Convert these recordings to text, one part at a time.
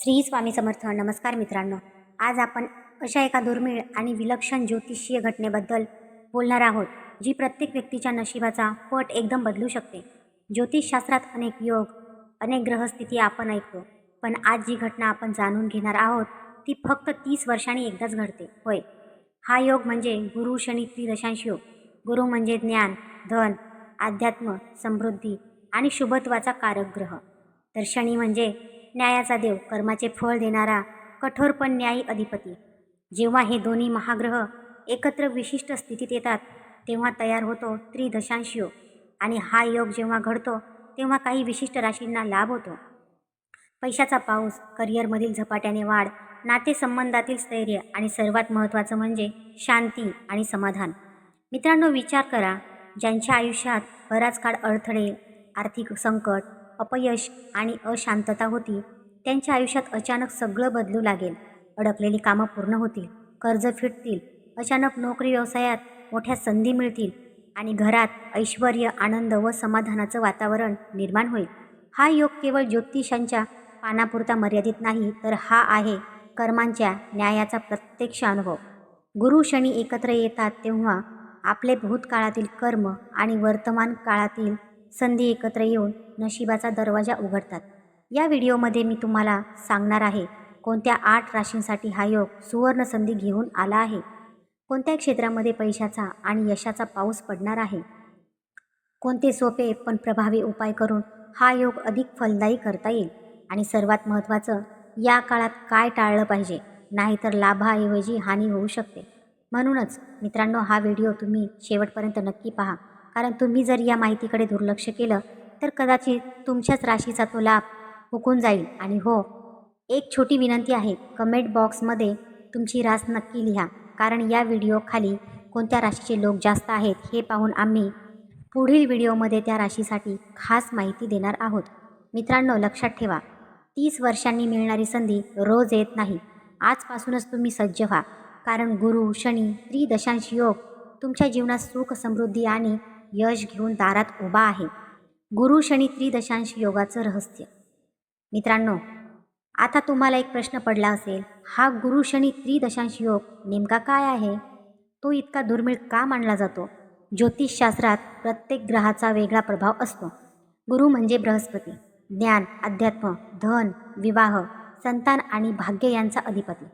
श्री स्वामी समर्थ. नमस्कार मित्रांनो. आज आपण अशा एका दुर्मिळ आणि विलक्षण ज्योतिषीय घटनेबद्दल बोलणार आहोत जी प्रत्येक व्यक्तीच्या नशिबाचा पट एकदम बदलू शकते. ज्योतिषशास्त्रात अनेक योग अनेक ग्रहस्थिती आपण ऐकतो पण आज जी घटना आपण जाणून घेणार आहोत ती फक्त तीस वर्षांनी एकदाच घडते. होय. हा योग म्हणजे गुरु शनी त्रिदशांश योग. गुरु म्हणजे ज्ञान धन अध्यात्म समृद्धी आणि शुभत्वाचा कारक ग्रह. तर शनी म्हणजे न्यायाचा देव कर्माचे फळ देणारा कठोर पण न्यायी अधिपती. जेव्हा हे दोन्ही महाग्रह एकत्र विशिष्ट स्थितीत येतात तेव्हा तयार होतो त्रिदशांश योग आणि हा योग जेव्हा घडतो तेव्हा काही विशिष्ट राशींना लाभ होतो. पैशाचा पाऊस करिअरमधील झपाट्याने वाढ नातेसंबंधातील स्थैर्य आणि सर्वात महत्त्वाचं म्हणजे शांती आणि समाधान. मित्रांनो विचार करा ज्यांच्या आयुष्यात बराच काळ अडथळे आर्थिक संकट अपयश आणि अशांतता होती. त्यांच्या आयुष्यात अचानक सगळं बदलू लागेल. अडकलेली कामं पूर्ण होतील. कर्ज फिटतील. अचानक नोकरी व्यवसायात मोठ्या संधी मिळतील आणि घरात ऐश्वर आनंद व समाधानाचं वातावरण निर्माण होईल. हा योग केवळ ज्योतिषांच्या पानापुरता मर्यादित नाही तर हा आहे कर्मांच्या न्यायाचा प्रत्यक्ष अनुभव. गुरु शनी एकत्र येतात तेव्हा आपले भूतकाळातील कर्म आणि वर्तमान काळातील संधी एकत्र येऊन नशिबाचा दरवाजा उघडतात. या व्हिडिओमध्ये मी तुम्हाला सांगणार आहे कोणत्या आठ राशींसाठी हा योग सुवर्ण संधी घेऊन आला आहे? कोणत्या क्षेत्रामध्ये पैशाचा आणि यशाचा पाऊस पडणार आहे? कोणते सोपे पण प्रभावी उपाय करून हा योग अधिक फलदायी करता येईल? आणि सर्वात महत्त्वाचं या काळात काय टाळलं पाहिजे? नाहीतर लाभाऐवजी हानी होऊ शकते. म्हणूनच मित्रांनो हा व्हिडिओ तुम्ही शेवटपर्यंत नक्की पहा. कारण तुम्ही जर या माहितीकडे दुर्लक्ष केलं तर कदाचित तुमच्याच राशीचा तो लाभ हुकून जाईल. आणि हो एक छोटी विनंती आहे कमेंट बॉक्समध्ये तुमची रास नक्की लिहा. कारण या व्हिडिओ खाली कोणत्या राशीचे लोक जास्त आहेत हे पाहून आम्ही पुढील व्हिडिओमध्ये त्या राशीसाठी खास माहिती देणार आहोत. मित्रांनो लक्षात ठेवा तीस वर्षांनी मिळणारी संधी रोज येत नाही. आजपासूनच तुम्ही सज्ज व्हा. कारण गुरु शनी त्रिदशांश योग तुमच्या जीवनात सुख समृद्धी आणि यश घेऊन दारात उभा आहे. गुरु शनी त्रिदशांश योगाचं रहस्य. मित्रांनो आता तुम्हाला एक प्रश्न पडला असेल हा गुरु शनी त्रिदशांश योग नेमका काय आहे? तो इतका दुर्मिळ का मानला जातो? ज्योतिषशास्त्रात प्रत्येक ग्रहाचा वेगळा प्रभाव असतो. गुरु म्हणजे बृहस्पती. ज्ञान अध्यात्म धन विवाह संतान आणि भाग्य यांचा अधिपती.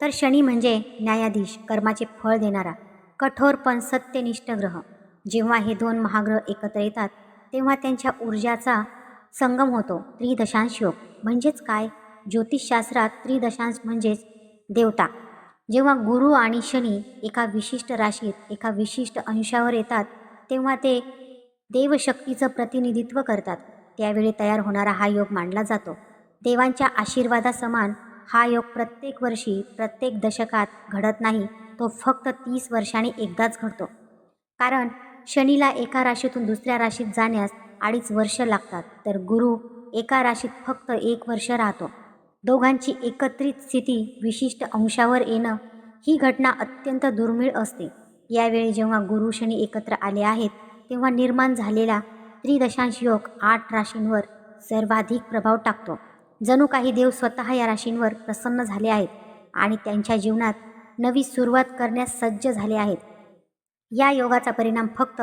तर शनी म्हणजे न्यायाधीश कर्माचे फळ देणारा कठोर पण सत्यनिष्ठ ग्रह. जेव्हा हे दोन महाग्रह एकत्र येतात तेव्हा त्यांच्या ऊर्जाचा संगम होतो. त्रिदशांश योग. म्हणजेच काय? ज्योतिषशास्त्रात त्रिदशांश म्हणजेच देवता. जेव्हा गुरु आणि शनी एका विशिष्ट राशीत एका विशिष्ट अंशावर येतात तेव्हा ते देवशक्तीचं प्रतिनिधित्व करतात. त्यावेळी तयार होणारा हा योग मानला जातो. देवांच्या आशीर्वादासमान हा योग प्रत्येक वर्षी प्रत्येक दशकात घडत नाही तो फक्त तीस वर्षांनी एकदाच घडतो. कारण शनीला एका राशीतून दुसऱ्या राशीत जाण्यास अडीच वर्ष लागतात. तर गुरु एका राशीत फक्त एक वर्ष राहतो. दोघांची एकत्रित स्थिती विशिष्ट अंशावर येणं ही घटना अत्यंत दुर्मिळ असते. यावेळी जेव्हा गुरु शनी एकत्र आले आहेत तेव्हा निर्माण झालेला त्रिदशांश योग आठ राशींवर सर्वाधिक प्रभाव टाकतो. जणू काही देव स्वतः या राशींवर प्रसन्न झाले आहेत आणि त्यांच्या जीवनात नवी सुरुवात करण्यास सज्ज झाले आहेत. या योगाचा परिणाम फक्त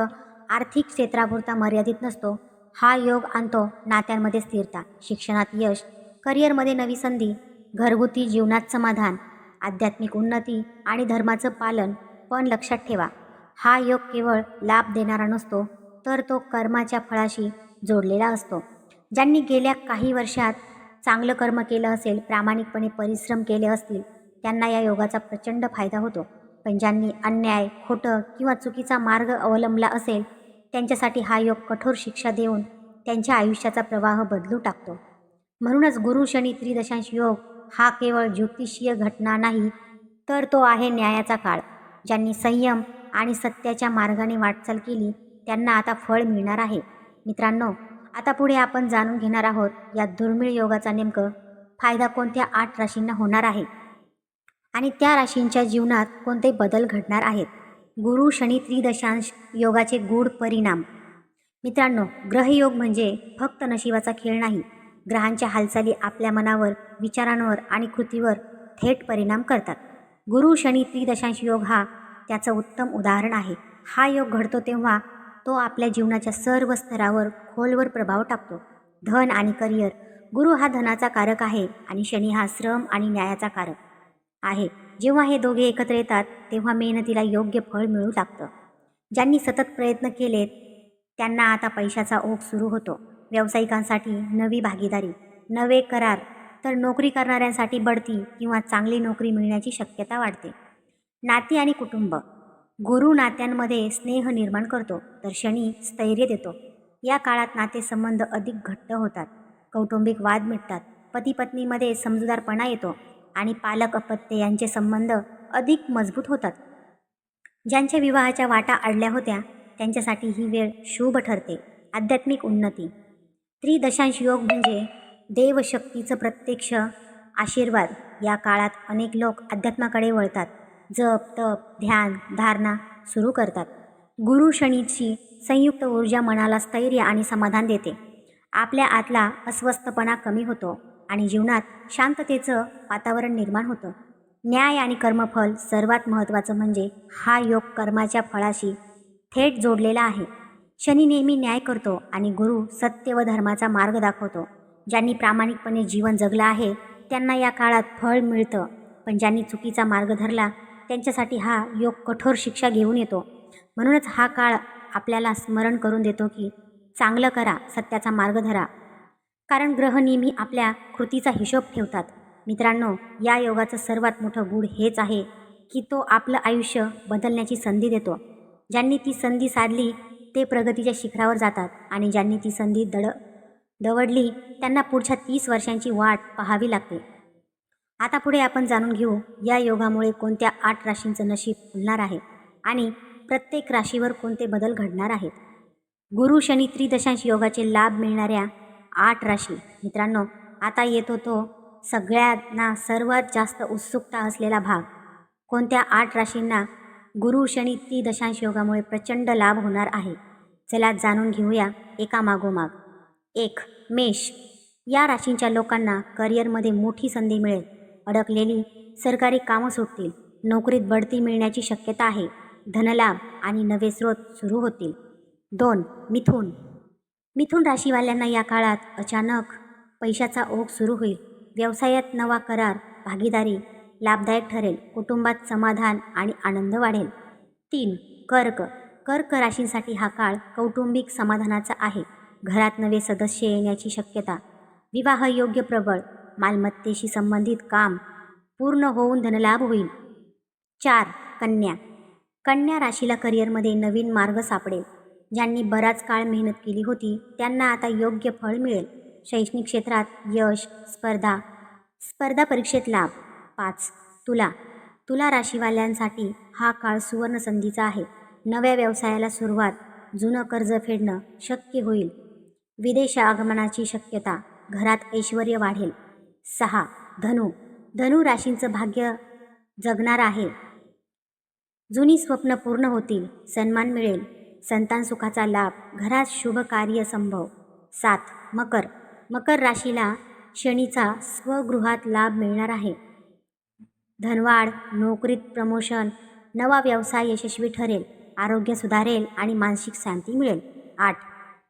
आर्थिक क्षेत्रापुरता मर्यादित नसतो. हा योग आणतो नात्यांमध्ये स्थिरता शिक्षणात यश करिअरमध्ये नवी संधी घरगुती जीवनात समाधान आध्यात्मिक उन्नती आणि धर्माचं पालन पण लक्षात ठेवा. हा योग केवळ लाभ देणारा नसतो तर तो कर्माच्या फळाशी जोडलेला असतो. ज्यांनी गेल्या काही वर्षात चांगलं कर्म केलं असेल प्रामाणिकपणे परिश्रम केले असतील त्यांना या योगाचा प्रचंड फायदा होतो. पण ज्यांनी अन्याय खोटं किंवा चुकीचा मार्ग अवलंबला असेल त्यांच्यासाठी हा योग कठोर शिक्षा देऊन त्यांच्या आयुष्याचा प्रवाह बदलू टाकतो. म्हणूनच गुरु शनी त्रिदशांश योग हा केवळ ज्योतिषीय घटना नाही तर तो आहे न्यायाचा काळ. ज्यांनी संयम आणि सत्याच्या मार्गाने वाटचाल केली त्यांना आता फळ मिळणार आहे. मित्रांनो आता पुढे आपण जाणून घेणार आहोत या दुर्मिळ योगाचा नेमकं फायदा कोणत्या आठ राशींना होणार आहे. आणि त्या राशींच्या जीवनात कोणते बदल घडणार आहेत? गुरु शनी त्रिदशांश योगाचे गूढ परिणाम. मित्रांनो ग्रहयोग म्हणजे फक्त नशिबाचा खेळ नाही ग्रहांच्या हालचाली आपल्या मनावर विचारांवर आणि कृतीवर थेट परिणाम करतात. गुरु शनी त्रिदशांश योग हा त्याचं उत्तम उदाहरण आहे. हा योग घडतो तेव्हा तो आपल्या जीवनाच्या सर्व स्तरावर खोलवर प्रभाव टाकतो. धन आणि करिअर. गुरु हा धनाचा कारक आहे आणि शनी हा श्रम आणि न्यायाचा कारक. आहे. जेव्हा हे दोघे एकत्र येतात तेव्हा मेहनतीला योग्य फळ मिळू लागतं. ज्यांनी सतत प्रयत्न केलेत त्यांना आता पैशाचा ओघ सुरू होतो. व्यावसायिकांसाठी नवी भागीदारी नवे करार तर नोकरी करणाऱ्यांसाठी बढती किंवा चांगली नोकरी मिळण्याची शक्यता वाढते. नाती आणि कुटुंब. गुरु नात्यांमध्ये स्नेह निर्माण करतो तर शनी स्थैर्य देतो. या काळात नातेसंबंध अधिक घट्ट होतात. कौटुंबिक वाद मिटतात. पती पत्नीमध्ये समजूदारपणा येतो. आणि पालक अपत्य यांचे संबंध अधिक मजबूत होतात. ज्यांच्या विवाहाच्या वाटा अडल्या होत्या त्यांच्यासाठी ही वेळ शुभ ठरते. आध्यात्मिक उन्नती. त्रिदशांश योग म्हणजे देवशक्तीचं प्रत्यक्ष आशीर्वाद. या काळात अनेक लोक अध्यात्माकडे वळतात. जप तप ध्यान धारणा सुरू करतात. गुरु शनीची संयुक्त ऊर्जा मनाला स्थैर्य आणि समाधान देते. आपल्या आतला अस्वस्थपणा कमी होतो. आणि जीवनात शांततेचं वातावरण निर्माण होतं. न्याय आणि कर्मफल सर्वात महत्त्वाचं म्हणजे हा योग कर्माच्या फळाशी थेट जोडलेला आहे. शनी नेहमी न्याय करतो आणि गुरु सत्य व धर्माचा मार्ग दाखवतो. ज्यांनी प्रामाणिकपणे जीवन जगलं आहे त्यांना या काळात फळ मिळतं. पण ज्यांनी चुकीचा मार्ग धरला त्यांच्यासाठी हा योग कठोर शिक्षा घेऊन येतो. म्हणूनच हा काळ आपल्याला स्मरण करून देतो की चांगलं करा सत्याचा मार्ग धरा. कारण ग्रह नेहमी आपल्या कृतीचा हिशोब ठेवतात. मित्रांनो या योगाचं सर्वात मोठं गुढ हेच आहे की तो आपलं आयुष्य बदलण्याची संधी देतो. ज्यांनी ती संधी साधली ते प्रगतीच्या शिखरावर जातात आणि ज्यांनी ती संधी दड दवडली त्यांना पुढच्या तीस वर्षांची वाट पाहावी लागते. आता पुढे आपण जाणून घेऊ या योगामुळे कोणत्या आठ राशींचं नशीब खुलणार आहे आणि प्रत्येक राशीवर कोणते बदल घडणार आहेत. गुरु शनी त्रिदशांश योगाचे लाभ मिळणाऱ्या आठ राशी. मित्रांनो आता येतो तो सगळ्यांना सर्वात जास्त उत्सुकता असलेला भाग. कोणत्या आठ राशींना गुरु शनी दशांश योगामुळे प्रचंड लाभ होणार आहे? चला जाणून घेऊया एका मागोमाग. एक मेष. या राशींच्या लोकांना करिअरमध्ये मोठी संधी मिळेल. अडकलेली सरकारी कामं सुटतील. नोकरीत बढती मिळण्याची शक्यता आहे. धनलाभ आणि नवे स्रोत सुरू होतील. दोन मिथुन. मिथुन राशीवाल्यांना या काळात अचानक पैशाचा ओघ सुरू होईल. व्यवसायात नवा करार भागीदारी लाभदायक ठरेल. कुटुंबात समाधान आणि आनंद वाढेल. तीन कर्क. कर्क राशींसाठी हा काळ कौटुंबिक समाधानाचा आहे. घरात नवे सदस्य येण्याची शक्यता. विवाह योग्य प्रबळ मालमत्तेशी संबंधित काम पूर्ण होऊन धनलाभ होईल. चार कन्या. कन्या राशीला करिअरमध्ये नवीन मार्ग सापडेल. ज्यांनी बराच काळ मेहनत केली होती त्यांना आता योग्य फळ मिळेल. शैक्षणिक क्षेत्रात यश स्पर्धा स्पर्धा परीक्षेत लाभ. पाच. तुला. तुला राशीवाल्यांसाठी हा काळ सुवर्ण संधीचा आहे. नव्या व्यवसायाला सुरुवात. जुनं कर्ज फेडणं शक्य होईल. विदेश आगमनाची शक्यता. घरात ऐश्वर वाढेल. सहा. धनु. धनु राशींचं भाग्य जगणार आहे. जुनी स्वप्न पूर्ण होतील. सन्मान मिळेल. संतान सुखाचा लाभ घरात शुभ कार्य संभव. सात मकर. मकर राशीला शनीचा स्वगृहात लाभ मिळणार आहे. धनवाढ नोकरीत प्रमोशन नवा व्यवसाय यशस्वी ठरेल आरोग्य सुधारेल आणि मानसिक शांती मिळेल. आठ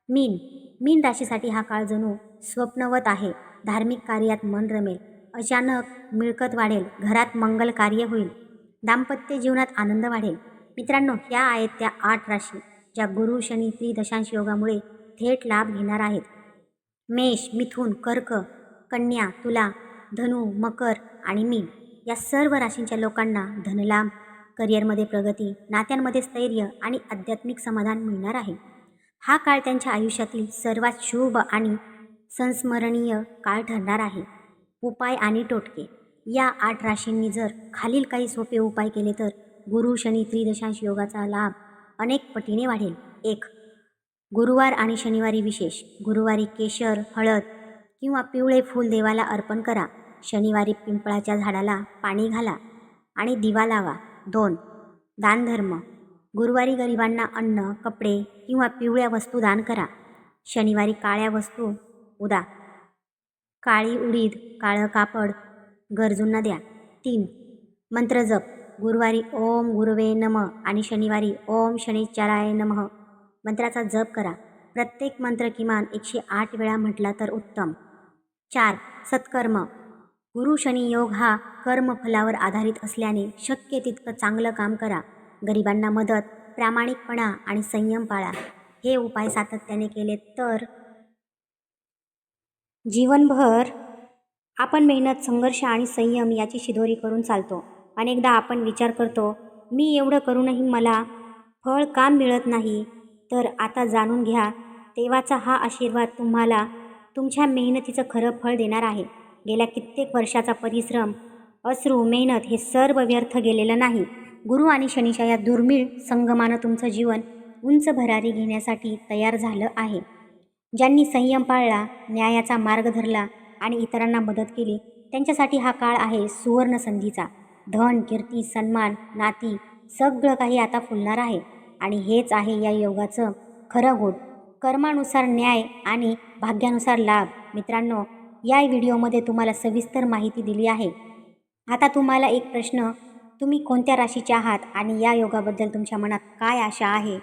मीन. मीन राशीसाठी हा काळ जणू स्वप्नवत आहे. धार्मिक कार्यात मन रमेल. अचानक मिळकत वाढेल. घरात मंगल कार्य होईल. दाम्पत्य जीवनात आनंद वाढेल. मित्रांनो ह्या आहेत त्या आठ राशी. ज्या गुरु शनी त्रिदशांश योगामुळे थेट लाभ घेणार आहेत. मेष मिथुन कर्क कन्या तुला धनु मकर आणि मीन या सर्व राशींच्या लोकांना धनलाभ करिअरमध्ये प्रगती नात्यांमध्ये स्थैर्य आणि आध्यात्मिक समाधान मिळणार आहे. हा काळ त्यांच्या आयुष्यातील सर्वात शुभ आणि संस्मरणीय काळ ठरणार आहे. उपाय आणि टोटके. या आठ राशींनी जर खालील काही सोपे उपाय केले तर गुरु शनी त्रिदशांश योगाचा लाभ अनेक पटीने वाढेल. एक गुरुवार आणि शनिवारी विशेष. गुरुवारी केशर हळद किंवा पिवळे फूल देवाला अर्पण करा. शनिवारी पिंपळाच्या झाडाला पाणी घाला आणि दिवा लावा. दोन दानधर्म. गुरुवारी गरिबांना अन्न कपडे किंवा पिवळ्या वस्तू दान करा. शनिवारी काळ्या वस्तू उदा. काळी उडीद काळं कापड गरजूंना द्या. तीन मंत्र जप. गुरुवारी ओम गुरुवे नम आणि शनिवारी ओम शनिचाराय नमः. मंत्राचा जप करा. प्रत्येक मंत्र किमान एकशे आठ वेळा म्हटला तर उत्तम. चार. सत्कर्म. गुरु शनी योग हा कर्मफलावर आधारित असल्याने शक्य तितकं चांगलं काम करा. गरिबांना मदत प्रामाणिकपणा आणि संयम पाळा. हे उपाय सातत्याने केले तर जीवनभर आपण मेहनत संघर्ष आणि संयम याची शिदोरी करून चालतो. अनेकदा आपण विचार करतो मी एवढं करूनही मला फळ का मिळत नाही? तर आता जाणून घ्या देवाचा हा आशीर्वाद तुम्हाला तुमच्या मेहनतीचं खरं फळ देणार आहे. गेल्या कित्येक वर्षाचा परिश्रम अश्रू मेहनत हे सर्व व्यर्थ गेलेलं नाही. गुरु आणि शनीच्या या दुर्मिळ संगमानं तुमचं जीवन उंच भरारी घेण्यासाठी तयार झालं आहे. ज्यांनी संयम पाळला न्यायाचा मार्ग धरला आणि इतरांना मदत केली त्यांच्यासाठी हा काळ आहे सुवर्ण संधीचा. धन कीर्ती सन्मान नाती सगळं काही आता फुलणार आहे. आणि हेच आहे या योगाचं खरं गुण. कर्मानुसार न्याय आणि भाग्यानुसार लाभ. मित्रांनो या व्हिडिओमध्ये तुम्हाला सविस्तर माहिती दिली आहे. आता तुम्हाला एक प्रश्न. तुम्ही कोणत्या राशीचे आहात आणि या योगाबद्दल तुमच्या मनात काय आशा आहे?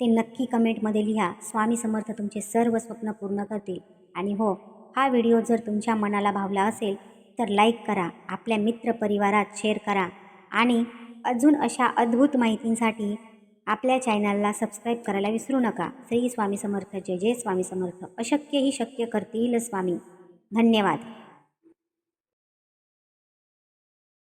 ते नक्की कमेंटमध्ये लिहा. स्वामी समर्थ तुमचे सर्व स्वप्न पूर्ण करतील. आणि हो हा व्हिडिओ जर तुमच्या मनाला भावला असेल तर लाईक करा आपल्या मित्रपरिवारात शेअर करा आणि अजून अशा अद्भुत माहितींसाठी आपल्या चॅनलला सबस्क्राईब करायला विसरू नका. श्री स्वामी समर्थ जय जय स्वामी समर्थ. अशक्यही शक्य करतील स्वामी. धन्यवाद.